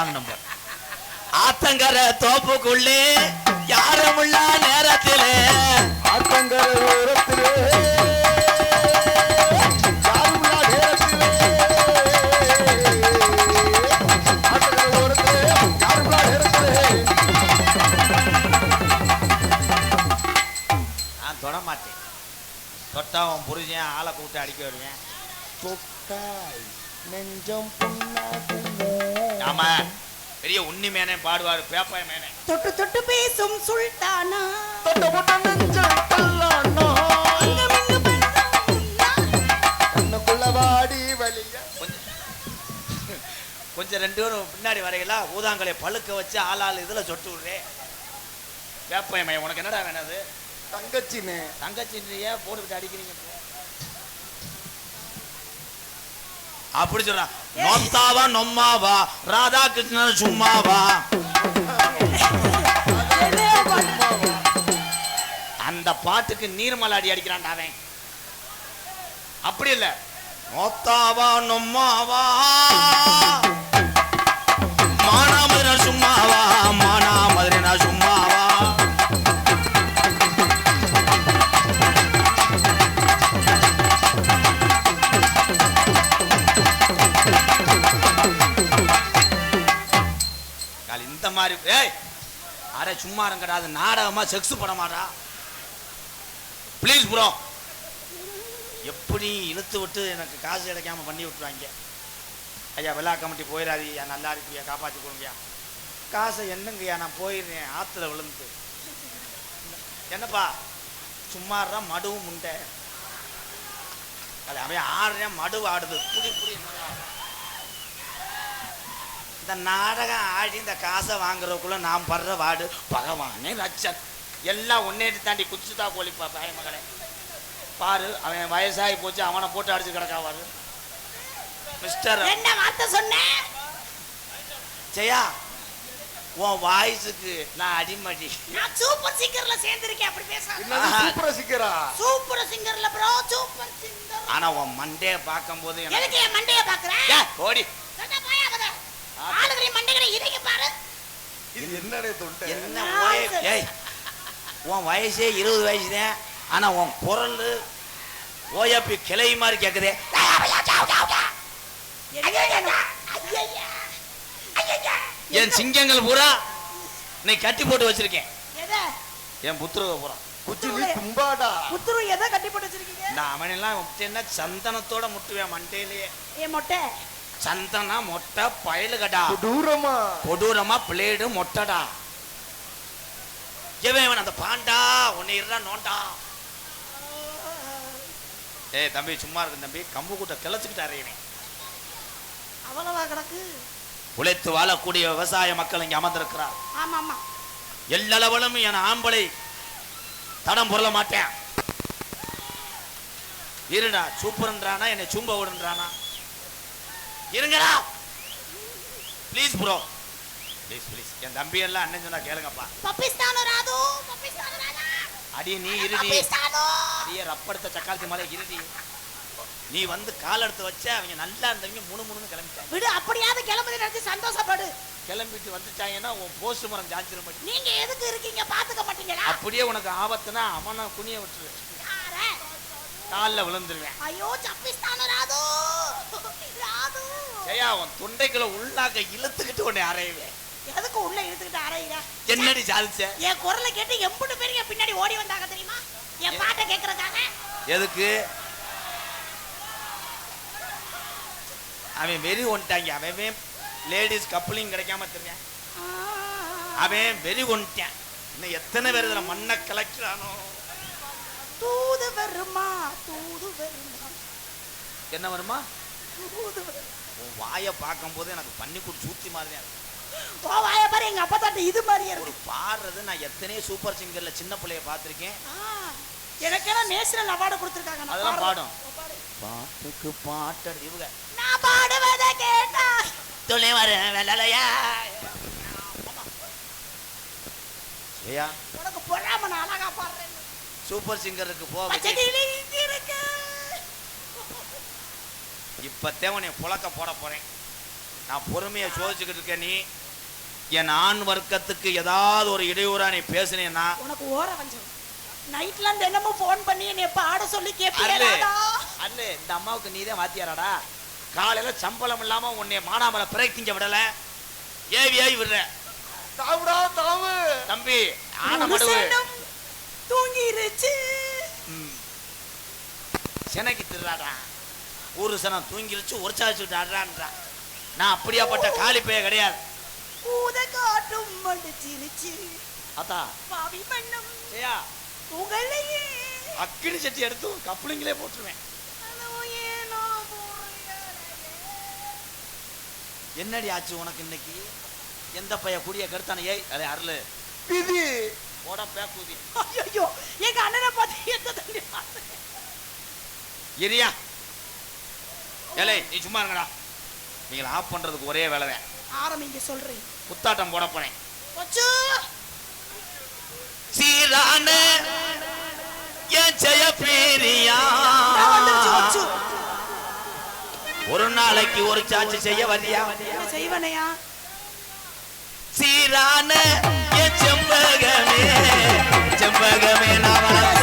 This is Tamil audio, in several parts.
ராங் நம்பர் ஆத்தங்கர தோப்புக்குள்ளே யாருமுள்ள நேரத்திலே. ஆத்தங்கர நேரத்திலே. ஆத்தங்கர ஓரத்திலே யாருமில்லா நேரத்திலே. நான் தொட மாட்டேன். தொட்டா உன் புருஷன் ஆளை கூப்பிட்டு அடிக்க வருவேன். தொட்டாய். நெஞ்சம் ஆமா. பெரிய உண்ணி மேனே பாடுவாரு பேப்பாய மேனே. தொட்டு தொட்டு பேசும் சுல்தானா. தொட்ட நெஞ்சம் பெண்ணா கண்ணுக்குள்ள வாடி வலிய. கொஞ்சம் கொஞ்சம் ரெண்டு பேரும் பின்னாடி வரைகளா ஊதாங்கலை பழுக்க வச்சு ஆளாள் இதுல சொட்டு விடுறே. வேப்பைய மையம் உனக்கு என்னடா வேணும் அது? தங்கச்சினே தங்கச்சின்றியே போட்டுக்கிட்டு அடிக்கிறீங்க அப்படி சொல்றான் நொத்தாவா நொம்மாவா ராதா கிருஷ்ணன் சும்மாவா? அந்த பாட்டுக்கு நீர்மலாடி அடிக்கிறான்டா அவன். அப்படி இல்ல. நோத்தாவா நொம்மாவா? மானாமதுரை அது நாடகமா செக்ஸ் படமாடா ப்ளீஸ் ப்ரோ எப்படி இழுத்து விட்டு எனக்கு காசு கிடைக்காம பண்ணி விட்டுருவாங்க? ஐயா விழா கமிட்டி போயிடாதீயா நல்லா இருக்கியா? காப்பாற்றி கொடுங்கயா காசை என்னங்கய்யா? நான் போயிடுறேன். ஆற்றுல விழுந்து. என்னப்பா? சும்மா மடுவும் முண்டை. அது அவன் ஆடுறேன் மடு ஆடுது. புடி புடி இந்த நாடகம் ஆடி இந்த காசை வாங்குறதுக்குள்ள நான் படுற வாடு. பகவானே லட்சம் எல்லாம் ஒன்னேட்டு தாண்டி குச்சிதா கோழிப்பா பாய மகளே. பாரு அவன் வயசாகி போச்சு அவனை போட்டு அடிச்சு கிடக்காவாரு மிஸ்டர் என்ன வார்த்தை சொன்னேன் ஜெயா உன் வாய்ஸுக்கு நான் அடிமடி. நான் சூப்பர் சிங்கர்ல சேர்ந்திருக்கேன் அப்படி என்னது சூப்பரா சிக்கரா சூப்பர் சிங்கர்ல ப்ரோ சூப்பர் சிங்கர் ஆனா உன் மண்டையை பார்க்கும்போது எனக்கு எதுக்கு என் மண்டைய பாக்குறேன் ஏ, ஓடி. சொன்னா போயா அவத ஆளுகளின் மண்டைகளை இறங்கி பாரு. இது என்னடே தொண்டை என்ன ஓய். ஏய். உன் வயசே இருபது வயசு தான் ஆனா உன் குரல் ஓயப்பி கிளை மாதிரி என்ன. ஐயையா. என் சிங்கங்கள் பூரா நீ கட்டி போட்டு வச்சிருக்கேன். எதை? என் புத்துருவ பூரா. குச்சிலி கும்பாடா. புத்துரு எதை கட்டி போட்டு வச்சிருக்கீங்க? இந்த அவனெல்லாம் முட்டேன்னா சந்தனத்தோட முட்டுவேன் மண்டையிலேயே. மொட்டை? சந்தனா மொட்டை பயலுகடா. கொடூரமா. கொடூரமா பிளேடு மொட்டடா. இவன் இவன் அந்த பாண்டா? உன்னை இருடா நோண்டா. ஏய் தம்பி சும்மா இருக்கு தம்பி. கம்பு கூட்ட கிளச்சுக்கிட்டாரு அவ்வளவா கிடக்கு? உழைத்து வாழக்கூடிய விவசாய மக்கள் இங்க அமர்ந்திருக்கிறார். ஆமா ஆமா எல்லளவலும் என் ஆம்பளை தடம் புரள மாட்டேன். இருடா சூப்பர்ன்றானா? என்னை சும்ப விடுன்றானா? இருங்கடா. ப்ளீஸ் ப்ரோ ப்ளீஸ் ப்ளீஸ் என் தம்பி எல்லாம் அண்ணன் சொன்னா கேளுங்கப்பா. பப்பிஸ்தானு ராது? பப்பிஸ்தானு ராதா? அடி நீ இருடி. அடியே ரப்படுத்த சக்காலத்தி மலை இருடி. நீ வந்து கால் எடுத்து வச்ச அவங்க நல்லா இருந்தவங்க முணு முணுன்னு கிளம்பிட்டாங்க. விடு அப்படியாவது கிளம்புது நினைச்சு சந்தோஷப்படு. கிளம்பிட்டு வந்துட்டாங்கன்னா உன் போஸ்ட் மரம் ஜாஞ்சிரும் படி நீங்க எதுக்கு இருக்கீங்க? பாத்துக்க மாட்டீங்களா? அப்படியே உனக்கு ஆபத்துனா அவனை குனிய விட்டுரு. காலில் விழுந்துருவேன். ஐயோ சப்பிஸ்தானு ராது? ராது? ஜெயா உன் தொண்டைக்குள்ள உள்ளாக்க இழுத்துக்கிட்டு உன்னை அறையுவேன். எதுக்கு உள்ள இழுத்துக்கிட்டு அறையிற? என்னடி சாதிச்ச என் குரலை கேட்டு எம்புட்டு பேர் என் பின்னாடி ஓடி வந்தாங்க தெரியுமா? என் பாட்டை கேட்கறதுக்காக எதுக்கு? அவன் வெறி கொண்டுட்டாங்க அவன் லேடிஸ் கப்பலிங் கிடைக்காம தெரியான் அவன் வெறி கொண்டுட்டான் இன்னும் எத்தனை பேர் இதுல மண்ணை கலக்கிறானோ? தூது வருமா? தூது வருமா? என்ன வருமா? தூது வருமா? உன் வாயை பார்க்கும்போது எனக்கு பன்னிக்கூட்டு சூத்தி மாதிரி தான் இருக்கு ஓ வாய பாரு எங்க அப்பா தாட்டி இது மாதிரியே ஒரு இருக்கு. பாடுறது நான் எத்தனையோ சூப்பர் சிங்கர்ல சின்ன பிள்ளைய பார்த்திருக்கேன். ஆ, எனக்கெல்லாம் நேஷனல் அவார்டு கொடுத்துருக்காங்க. நான் அதெல்லாம் பாடுறேன். பாடும். ஓ, பாடு. பாட்டுக்கு பாட்டு இவங்க. நான் பாடுவதை கேட்டா. துணை வர வெள்ளையா ஏயா உனக்கு பொறாம நான் அழகா பாடுறேன் சூப்பர் சிங்கருக்கு போ பச்சை விஜய். கிளி இங்க இருக்கு இப்ப தேவனை புழக்க போட போறேன். நான் பொறுமையா சோதிச்சுக்கிட்டு இருக்கேன் நீ. என் ஆண் வர்க்கத்துக்கு ஏதாவது ஒரு இடையூறா நீ பேசுனேன்னா உனக்கு ஓர வஞ்சம். நைட்ல இருந்து என்னமோ ஃபோன் பண்ணி என்னை பாட சொல்லி அல்ல கேட்பியடா அல்ல இந்த அம்மாவுக்கு நீ தான் வாத்தியாராடா? காலையில சம்பளம் இல்லாம உன்னை மானாமலை பிரேக் திங்க விடல. ஏவி ஏவி விடுற. தாவுடா தாவு. தம்பி ஆன மடுவு. தூங்கிருச்சு. ம். சென்னைக்கு திருடாடா ஒரு சனம் தூங்கிருச்சு ஒரு சாச்சு ஆடுறான்றா நான் அப்படியாப்பட்ட காலி பைய கிடையாது. ஊத காட்டும் மடிச்சிருச்சு அத்தா. பாவி மண்ணும் ஜெயா புகழையே அக்கினி சட்டி எடுத்து கப்ளிங்களே போட்டுருவேன். என்னடி ஆச்சு உனக்கு இன்னைக்கு? எந்த பைய குடிய கருத்தான ஏய் அதே அருள். விதி. போட பேக்கூதி. ஐயோ எங்க அண்ணனை பார்த்து எந்த தண்ணி எரியா ஏலே நீ சும்மா இருங்கடா. நீங்களை ஆஃப் பண்றதுக்கு ஒரே வேலை தான் ஆரம்பிங்க சொல்றேன் குத்தாட்டம் போட போறேன். சீரான ஜெய பிரியா. ஒரு நாளைக்கு ஒரு சாட்சி செய்ய வரியா? செய்வனையா? சீரான செம்பகமே செம்பகமே நான்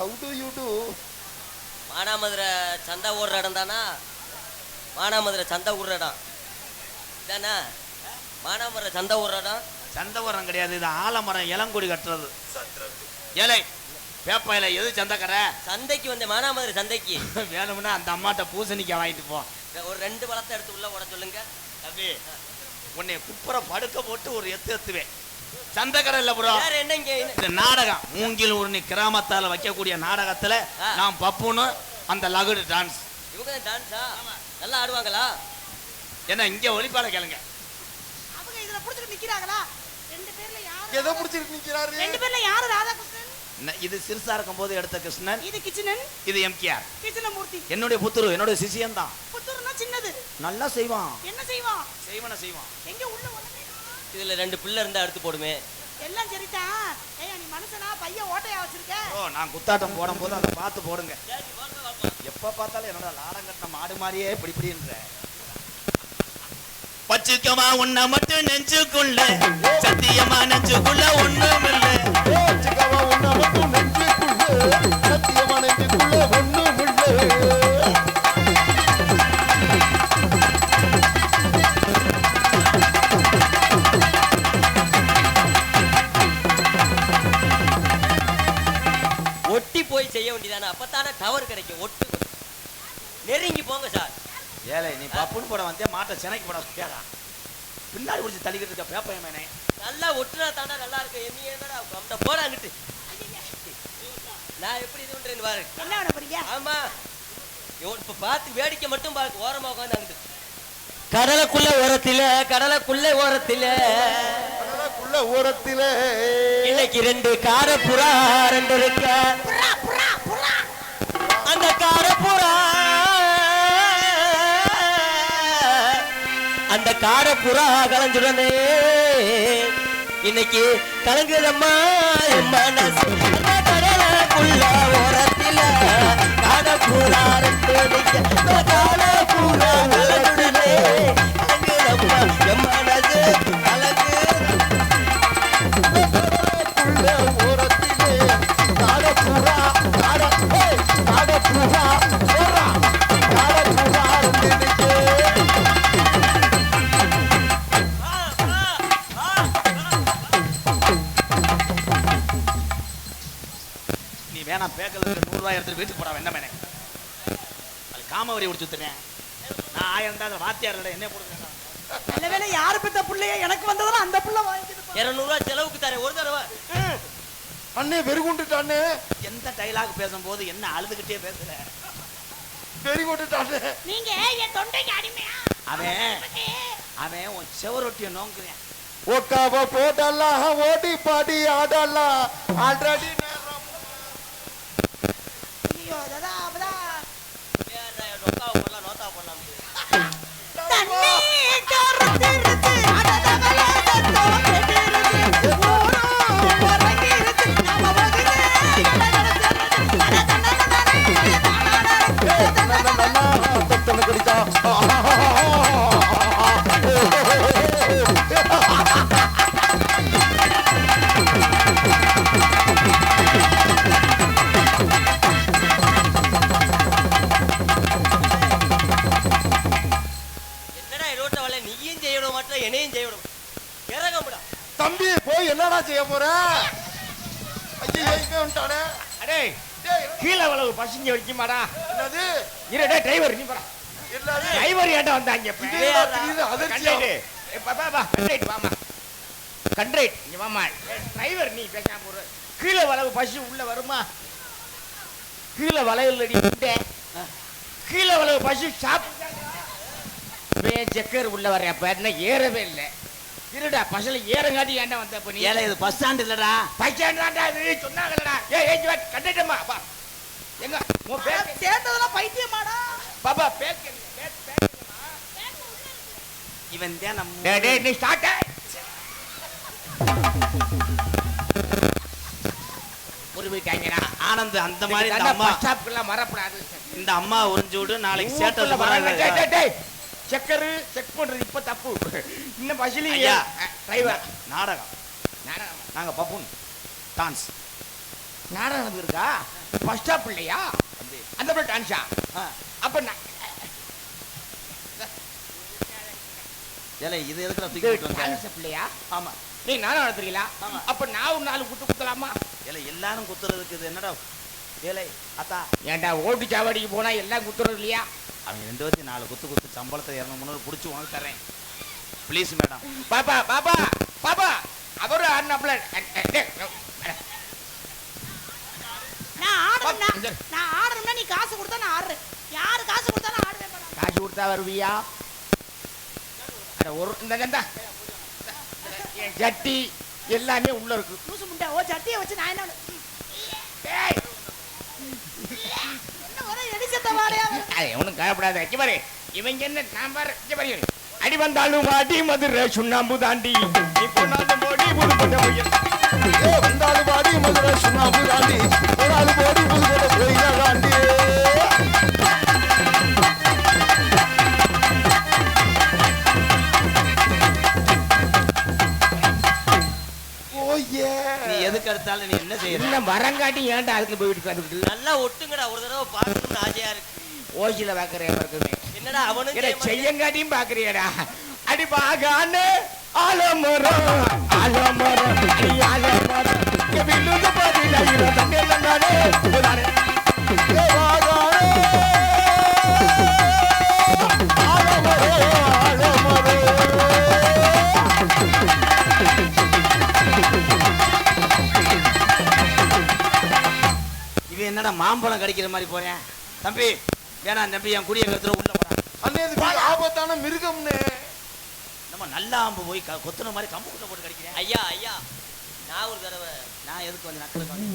how do you do Manamadurai சந்தை ஓடுற இடம் தானா மானாமதுரை சந்தை விடுற இடம் தானே மானாமதுரை சந்தை விடுற இடம் சந்தவரம் கிடையாது இது ஆலமரம் இளங்கொடி கட்டுறது. ஏலை பேப்ப இலை எது சந்தக்கரை சந்தைக்கு வந்த மானாமதுரை சந்தைக்கு. வேணும்னா அந்த அம்மாட்ட பூசணிக்காய் வாங்கிட்டு போ. ஒரு ரெண்டு பழத்தை எடுத்து உள்ள போட சொல்லுங்க. தம்பி உன்னை குப்புற படுக்க போட்டு ஒரு எத்து எத்துவேன். சந்தக்கரை இல்ல ப்ரோ? இந்த நாடகம் மூங்கில் உருணி கிராமத்தால வைக்கக்கூடிய நாடகத்துல. நான் பப்புன்னு அந்த லகுடு டான்ஸ் இவங்க டான்ஸா நல்லா ஆடுவாங்களா? என்ன இங்க ஒளிப்பால கேளுங்க. அவங்க இதுல புடிச்சிட்டு நிக்கிறாங்களா? ரெண்டு பேர்ல யாரு எதை முடிச்சிட்டு நிக்கிறாரு. ரெண்டு பேர்ல யாரு ராதாகிருஷ்ணன்? இது சிறுசா இருக்கும் போது எடுத்த கிருஷ்ணன் இது கிச்சனன். இது எம்கேஆர். கிச்சனமூர்த்தி. என்னுடைய புத்துரு என்னுடைய சிசியன் தான் புத்தூர்னா சின்னது. நல்லா செய்வான். என்ன செய்வான்? செய்வன செய்வான். எங்க உள்ள. இதுல ரெண்டு பிள்ளை இருந்தா எடுத்து போடுமே. எல்லாம் சரிதான் ஏய் நீ மனுஷனா? பையன் ஓட்டையா வச்சிருக்க? ஓ நான் குத்தாட்டம் போடும் போது அதை பார்த்து போடுங்க. எப்ப பார்த்தாலும் என்னோட லாடம் கட்டின மாடு மாதிரியே இப்படி இப்படின்ற. வச்சுக்கமா உன்னை மட்டும் நெஞ்சுக்குள்ள சத்தியமா நெஞ்சுக்குள்ள ஒண்ணும் இல்ல சிக்கவா உன்னை மட்டும் நெஞ்சுக்குள்ள சத்தியமா நெஞ்சுக்குள்ள ஒண்ணும் போய் செய்ய வேண்டியதானே? அப்பத்தானே டவர் கிடைக்கும். ஒட்டு. நெருங்கி போங்க சார் ஏலே நீ பப்புன்னு போட வந்தே மாட்டை சென்னைக்கு போட கேடா பின்னாடி பிடிச்சி தள்ளிக்கிட்டு இருக்க பேப்பையமேனே நல்லா ஒட்டுனா தாண்டா நல்லா இருக்கும் என்ன என்னடா அந்த போடாங்கிட்டு நான் எப்படி இது பண்றேன்னு பாரு. என்ன பண்ண போறீங்க? ஆமா. இப்ப பார்த்து வேடிக்கை மட்டும் பாரு. ஓரமா உட்காந்து அங்கிட்டு. கடலுக்குள்ள ஓரத்தில கடலுக்குள்ள ஓரத்தில. கடலுக்குள்ள ஓரத்திலே. இன்னைக்கு ரெண்டு காரப்புறா ரெண்டு இருக்க புறா புறா புறா. அந்த காரப்புறா. அந்த காரப்புறா கலஞ்சுடனே. இன்னைக்கு கலங்குதம்மா மனசு அந்த கடலுக்குள்ள ஓரத்தில. காரப்புறா ரெண்டு நிக்க அந்த காரப்புறா கலஞ்சுடனே. கலங்குதம்மா மனசு வேணாம் பேக்கலுக்கு நூறு ரூபாய் எடுத்துட்டு வீட்டுக்கு போடா என்ன மேனே அது காமவரி முடிச்சு விட்டுறேன் நான் ஆயிரம் தான் வாத்தியார் என்ன போடுறேன் நல்ல யாரு பெத்த புள்ளைய எனக்கு வந்ததெல்லாம் அந்த புள்ள வாங்கிட்டு இருநூறுவா செலவுக்கு தரேன் ஒரு தடவை. அண்ணே வெறிகுண்டுட்டானே எந்த டைலாக் பேசும்போது என்ன அழுதுகிட்டே பேசுற? வெறிகுண்டுட்டானே நீங்க என் தொண்டைக்கு அடிமையா? அவன் அவன் உன் செவரொட்டியை நோங்குறேன். ஒக்காவ போடலாம் ஓடி பாடி ஆடலாம் ஆல்ரெடி என்னடா செய்ய போற? ஐயோ இங்க வந்துட்டானே. அடே கீழே அவ்வளவு பசங்க வரைக்குமாடா டிரைவர் நீ என்னது? டிரைவர் ஏன்டா வந்தாங்க கண்ட்ரைட் கண்ட்ரைட் வாமா டிரைவர் நீ பேசாம போற கீழே வளவு பசு உள்ள வருமா? கீழே வளையல் அடி கீழே வளவு பசு சாப்பிட்டு செக்கர் உள்ள வர அப்ப. என்ன ஏறவே இல்லை. இருடா பசல ஏறங்காட்டி ஏன்டா வந்த அப்ப நீ? ஏலே இது பஸ் ஸ்டாண்ட் இல்லடா. பைசான்டா இது சொன்னாங்கடா ஏய் ஏய் கண்டட்டமா பா எங்க? உன் சேர்ந்ததெல்லாம் பைத்தியமாடா. பாபா இவன் தான் நம்ம டேய் டேய் நீ ஸ்டார்ட் உருவிட்டாங்கடா ஆனந்த் அந்த மாதிரி இந்த அந்த அம்மா ஸ்டாப்க்குலாம் இந்த அம்மா உறிஞ்சு விடு நாளைக்கு ஊருக்குள்ள சேட்டை வராங்க. டேய், டேய், டேய். செக்கரு செக் பண்றது இப்ப தப்பு. இந்த பஸ்லயும் ஐயா. டிரைவர் நாடகம். நாடகம். நாங்க பப்புன். டான்ஸ் நாடகம் இருக்கா பஸ் ஸ்டாப் இல்லையா? அந்த மாதிரி டான்ஸா அப்ப நான் ஏலே இது எதுக்குடா தூக்கி இது போட்டு வந்த? டான்ஸ் இல்லையா? ஆமா. நீ நாடகம் நடத்துறீங்களா ஆமா. அப்ப நான் ஒரு நாலு குத்து குத்தலாமா? ஏலே எல்லாரும் குத்துறதுக்கு இது என்னடா? ஏலே அத்தா. ஏன்டா ஓட்டு சாவடிக்கு போனா எல்லாம் குத்துறது இல்லையா? அவங்க ரெண்டு பேர்த்தையும் நாலு குத்து குத்து சம்பளத்தை இரநூறு முந்நூறு பிடிச்சி தரேன் ப்ளீஸ் மேடம் பாப்பா பாப்பா பாப்பா. ஆடினாப்ல நான் இந்த- நான் ஆடணும்னா நீ காசு கொடுத்தா நான் ஆடுறேன். யாரு காசு கொடுத்தாலும் ஆடுவேன் மேடம் காசு கொடுத்தா வருவியா? அட ஒரு இந்த ஜட்டி எல்லாமே உள்ள இருக்கு. லூசு முண்டை. ஓ சட்டியை வச்சு நான் என்ன ஒரே கவலைப்படாத. இங்க பாரு. இவங்க என்ன நான் பாரு. அடி வந்தாலும் வாடி மதுரை சுண்ணாம்பு தாண்டி. நீ பொண்ணாலும் போடி ஏ வந்தாலும் பாடி மதுரை சுண்ணாம்பு தாண்டி ஒரு ஆளு போடி புதுக்கோட்டை போய் தாண்டி ஓ ஏ நீ எதுக்கு எடுத்தாலும் நீ என்ன செய்யற? என்ன வரங்காட்டி ஏன்டா அதுக்கு போயிட்டு உட்காந்துக்கிட்டு நல்லா ஒட்டுங்கடா. ஒரு தடவை பார்க்கணும்னு ஆசையா இருக்கு. ஓசியில பாக்குறேன் இருக்குமே என்னடா மாட்டேன். செய்யங்காட்டியும் பாக்குறியடா. அடி பாகானு ஆலமரம் ஆலமரம் ஆலமரம். விழுந்து என்னடா மாம்பழம் கடிக்கிற மாதிரி போறேன்? தம்பி வேணாம் தம்பி என் குடிய கருத்துல உள்ள போறான். ஆபத்தான மிருகம்னு நம்ம நல்ல ஆம்பு போய் கொத்துன மாதிரி கம்புக்குள்ள போட்டு கடிக்கிறேன். ஐயா ஐயா நான் ஒரு தடவை நான் எதுக்கு வந்து நக்கலுக்கு வந்து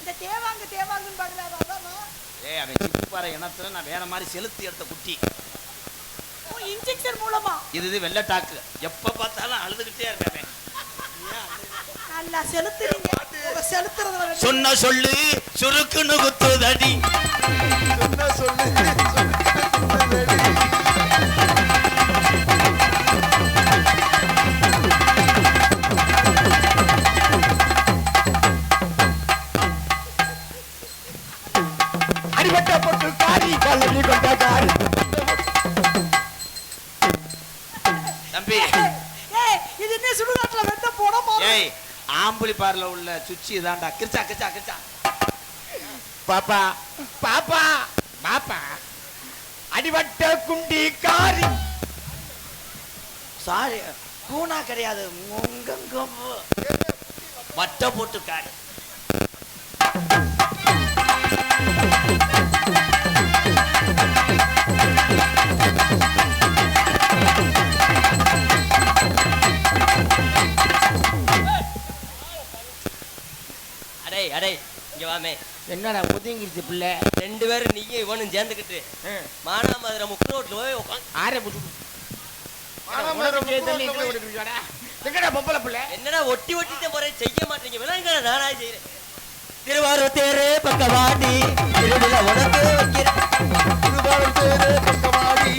இந்த தேவாங்க தேவாங்கன்னு அதானா ஏய் அவன் இனத்துல நான் வேற மாதிரி செலுத்தி எடுத்த குட்டி. இன்ஜெக்ஷன் மூலமா? இது இது வெள்ளட்டாக்கு எப்ப பார்த்தாலும் அழுதுகிட்டே இருக்கேன் நல்லா செலுத்துறீங்க. செலுத்துறதுல ரெண்டு- சொன்ன சொல்லு சுருக்குன்னு குத்துதடி என்ன சொல்லு சொல்லு. என்ன சுடுகாட்டுல போட ஏய் ஆம்பளி பார்ல உள்ள சுச்சி இதான்டா. கிரிச்சா கிரிச்சா கிரிச்சா. பாப்பா பாப்பா பாப்பா. அடிவட்ட குண்டி காரி. சாரி கூனா கிடையாது. உங்கங்க வட்ட போட்டு Thank you. அடே இங்க வாமே. என்னடா ஒதுங்கிருச்சு பிள்ளை? ரெண்டு பேரும் நீயும் இவனும் சேர்ந்துக்கிட்டு மானாமதுரை முக்கு ரோட்ல போய் ஆரே புட்டு. எங்கடா பொம்பளை பிள்ளை? என்னடா ஒட்டி ஒட்டிட்ட போறேன் செய்ய மாட்டீங்க. விலங்க நானா செய்யறேன் திருவாரூர் தேரு பக்கவாடி திருவிழா உனக்கு வைக்கிறேன். திருவாரூர் தேரே பக்கவாடி